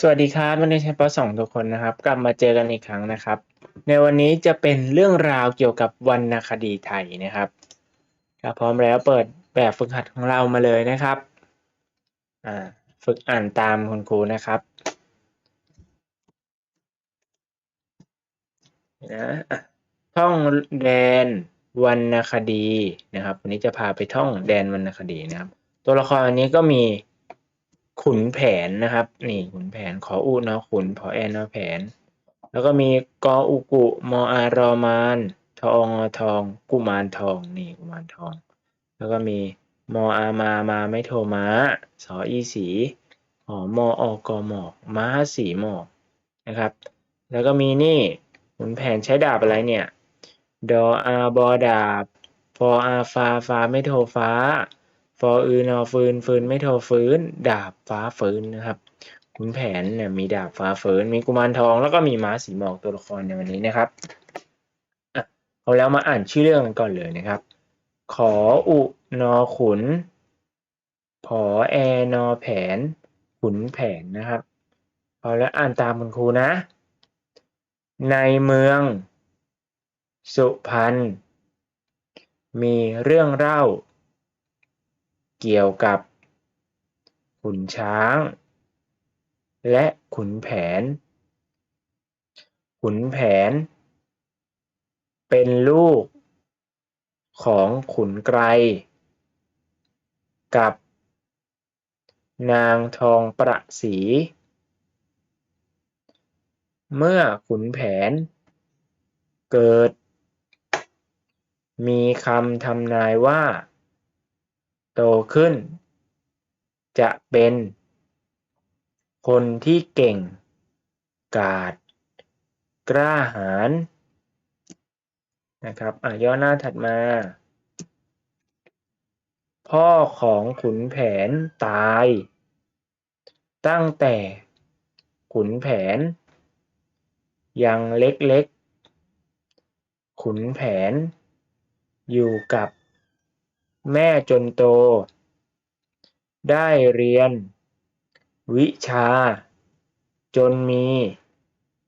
สวัสดีครับวันนี้ชั้นป .2 ทุกคนนะครับ กลับมาเจอกันอีกครั้งนะครับ ในวันนี้จะเป็นเรื่องราวเกี่ยวกับวรรณคดีไทยนะครับถ้าพร้อมแล้วเปิดแบบฝึกหัดของเรามาเลยนะครับอ่าฝึกอ่านตามคุณครูนะครับนะท่องแดนวรรณคดีนะครับ วันนี้จะพาไปท่องแดนวรรณคดีนะครับ ตัวละครอันนี้ก็มี ขุนแผนนะครับ นี่ขุนแผนขออูนอขุนพอแอนอแผน แล้วก็มีกออุกุมออารอมานทองอทอง กุมารทองนี่กุมารทอง แล้วก็มีมออามามาไม่โทม้าสออีสีหอมออกอหมอกม้าสีหมอกนะครับ แล้วก็มีนี่ขุนแผนใช้ดาบอะไรเนี่ยดออาบอดาบฟออาฟาฟาไม่โทฟ้าฟ ออือนอฟืนฟืนไม่โทฟื้นดาบฟ้าฟืนนะครับขุนแผนเนี่ยมีดาบฟ้าฟืนมีกุมารทองแล้วก็มีม้าสีหมอกตัวละครในวันนี้นะครับเอาแล้วมาอ่านชื่อเรื่องกันก่อนเลยนะครับ ขออุนอขุน ผอแอนอแผน ขุนแผนนะครับเอาแล้วอ่านตามคุณครูนะ ในเมือง สุพรรณมีเรื่องเล่า เกี่ยวกับ ขุนช้าง และขุนแผน ขุนแผน เป็นลูก ของขุนไกรกับ นางทองประศรีเมื่อขุนแผน เกิด มีคำทำนายว่า โตขึ้น จะเป็น คนที่เก่ง กาจกล้าหาญนะครับอะย่อหน้าถัดมา พ่อของขุนแผนตาย ตั้งแต่ขุนแผน ยังเล็กๆ ขุนแผน อยู่กับ แม่จนโต ได้เรียน วิชา จนมี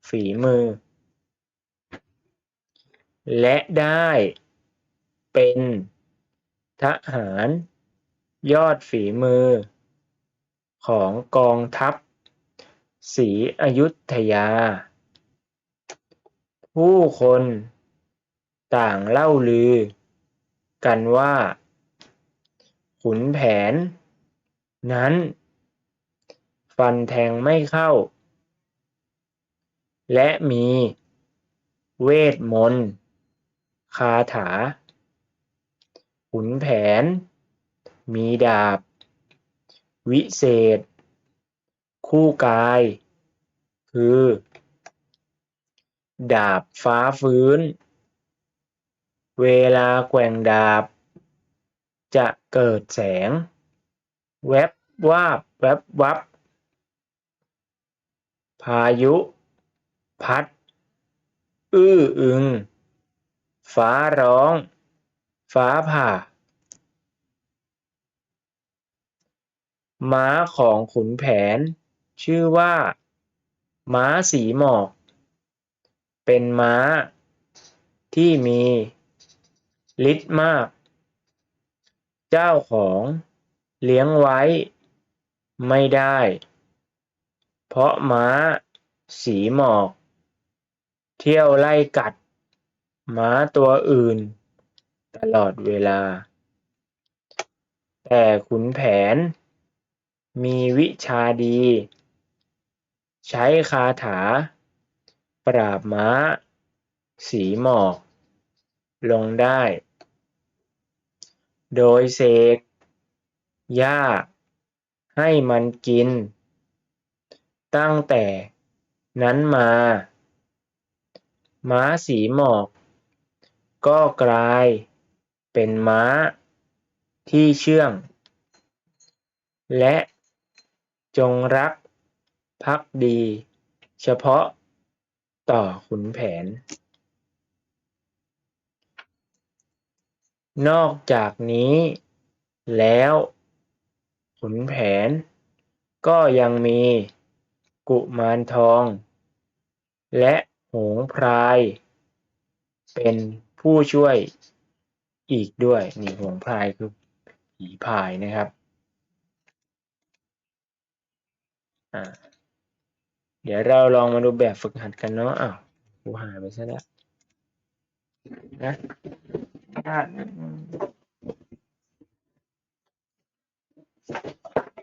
ฝีมือ และได้เป็นทหารยอดฝีมือ ของกองทัพศรีอยุธยา ผู้คนต่างเล่าลือ กันว่า ขุนแผน นั้น ฟันแทงไม่เข้า และมีเวทมนต์คาถา ขุนแผน มีดาบ วิเศษ คู่กาย คือ ดาบฟ้าฟื้น เวลาแกว่งดาบ จะเกิดแสง แวบวาบแวบวับ พายุ พัด อื้ออึง ฟ้าร้อง ฟ้าผ่า ม้าของขุนแผน ชื่อว่า ม้าสีหมอก เป็นม้าที่มีฤทธิ์มาก เจ้าของเลี้ยงไว้ไม่ได้ เพราะม้าสีหมอก เที่ยวไล่กัด ม้าตัวอื่น ตลอดเวลา แต่ขุนแผน มีวิชาดี ใช้คาถา ปราบม้า สีหมอก ลงได้ โดยเสกหญ้าให้มันกิน ตั้งแต่นั้นมา ม้าสีหมอก ก็กลายเป็นม้าที่เชื่อง และจงรักภักดีเฉพาะต่อขุนแผน นอกจากนี้แล้วขุนแผนก็ยังมีกุมารทอง และหงพราย เป็นผู้ช่วยอีกด้วย นี่หงพรายคือผีพายนะครับเดี๋ยวเราลองมาดูแบบฝึกหัดกันเนาะอ้าวกูหายไปซะแล้วนะ ภ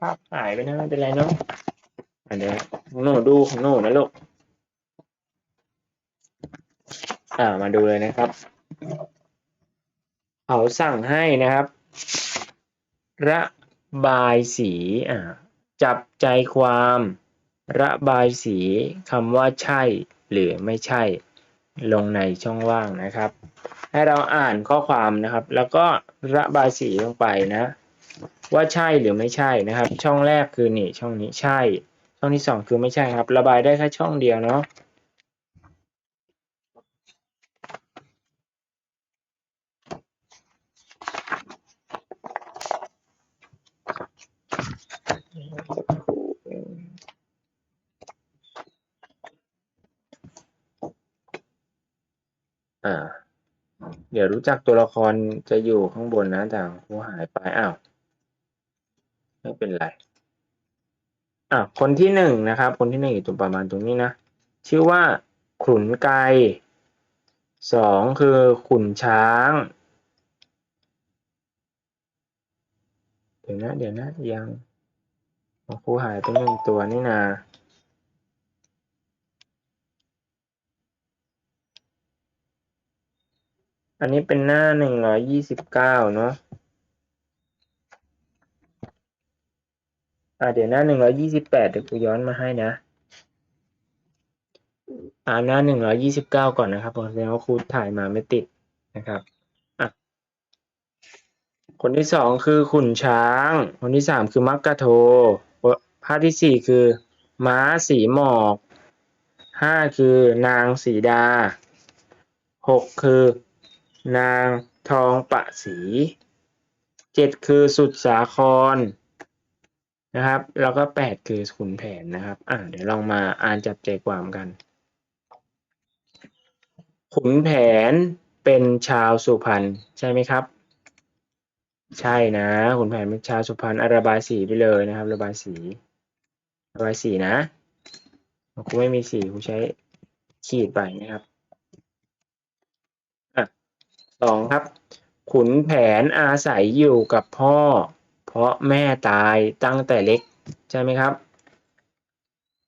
าพหายไปนะไม่เป็นไรเนาะอะเดี๋ยวหนูดูของหนูนะลูก อ่ามาดูเลยนะครับ เขาสั่งให้นะครับ ระบายสีอ่าจับใจความ ระบายสีคำว่าใช่ หรือไม่ใช่ ลงในช่องว่างนะครับ ให้เราอ่านข้อความนะครับ แล้วก็ระบายสีลงไปนะ ว่าใช่หรือไม่ใช่นะครับ ช่องแรกคือนี่ช่องนี้ใช่ ช่องที่สองคือไม่ใช่ครับ ระบายได้แค่ช่องเดียวเนาะ อ่า เดี๋ยวรู้จักตัวละครจะอยู่ข้างบนนะแต่ผู้หายไปอ้าวไม่เป็นไรอะคนที่หนึ่งนะครับ คนที่หนึ่งอยู่ตรงประมาณตรงนี้นะ ชื่อว่าขุนไกสองคือขุนช้าง เดี๋ยวนะ เดี๋ยวนะยังของครูหายไปหนึ่งตัวนี่นา อันนี้เป็นหน้าหนึ่งร้อยยี่สิบเก้าเนาะอ่าเดี๋ยวหน้าหนึ่งร้อยี่สิบแปดเดี๋ยวครูย้อนมาให้นะอ่าหน้าหนึ่งร้อยี่สิบเก้าก่อนนะครับเพราะแสดงว่าครูถ่ายมาไม่ติดนะครับอะคนที่สองคือขุนช้าง คนที่สามคือมักกะโทภาพที่สี่คือ ม้าสีหมอกห้าคือนางสีดาหกคือ นางทองปะสีเจ็ดคือสุดสาครนะครับ แล้วก็แปดคือขุนแผนนะครับ อ่าเดี๋ยวลองมาอ่านจับใจความกัน ขุนแผนเป็นชาวสุพรรณใช่ไหมครับ ใช่นะ ขุนแผนเป็นชาวสุพรรณอะระบายสีไปเลยนะครับ ระบายสีระบายสีนะครูไม่มีสีครูใช้ขีดไปนะครับ สองครับ ขุนแผนอาศัยอยู่กับพ่อ เพราะแม่ตายตั้งแต่เล็ก ใช่ไหมครับ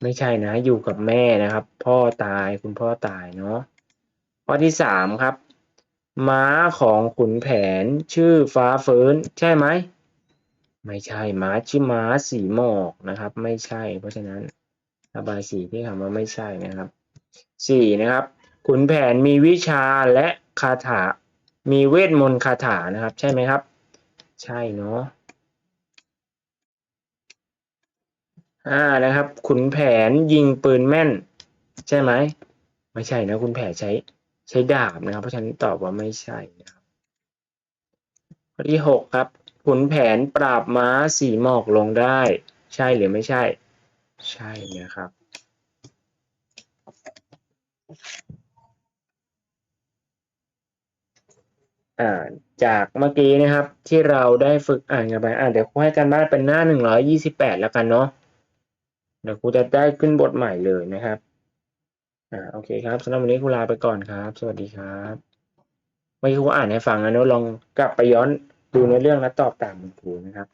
ไม่ใช่นะ อยู่กับแม่นะครับ พ่อตายคุณพ่อตายเนาะข้อที่สามครับ ม้าของขุนแผนชื่อฟ้าเฟินใช่ไหมไม่ใช่ม้าชื่อม้าสีหมอกนะครับ ไม่ใช่ เพราะฉะนั้นระบายสีที่คำว่าไม่ใช่นะครับสี่นะครับขุนแผนมีวิชาและคาถา มีเวทมนต์คาถานะครับ ใช่ไหมครับ ใช่เนาะอ่านะครับ ขุนแผนยิงปืนแม่น ใช่ไหมไม่ใช่นะขุนแผนใช้ใช้ดาบนะครับ เพราะฉะนั้นตอบว่าไม่ใช่นะครับข้อที่หกครับ ขุนแผนปราบม้าสีหมอกลงได้ ใช่หรือไม่ใช่ ใช่นะครับ อ่าจากเมื่อกี้นะครับ ที่เราได้ฝึกอ่านกันไปอ่าเดี๋ยวครูให้การบ้านเป็นหน้าหนึ่งร้อยยี่สิบแปดแล้วกันเนาะเดี๋ยวครูจะได้ขึ้นบทใหม่เลยนะครับอ่าโอเคครับสำหรับวันนี้ครูลาไปก่อนครับ สวัสดีครับเมื่อกี้ครูอ่านให้ฟังนะเนาะลองกลับไปย้อนดูในเรื่องแล้วตอบตามคุณครูนะครับ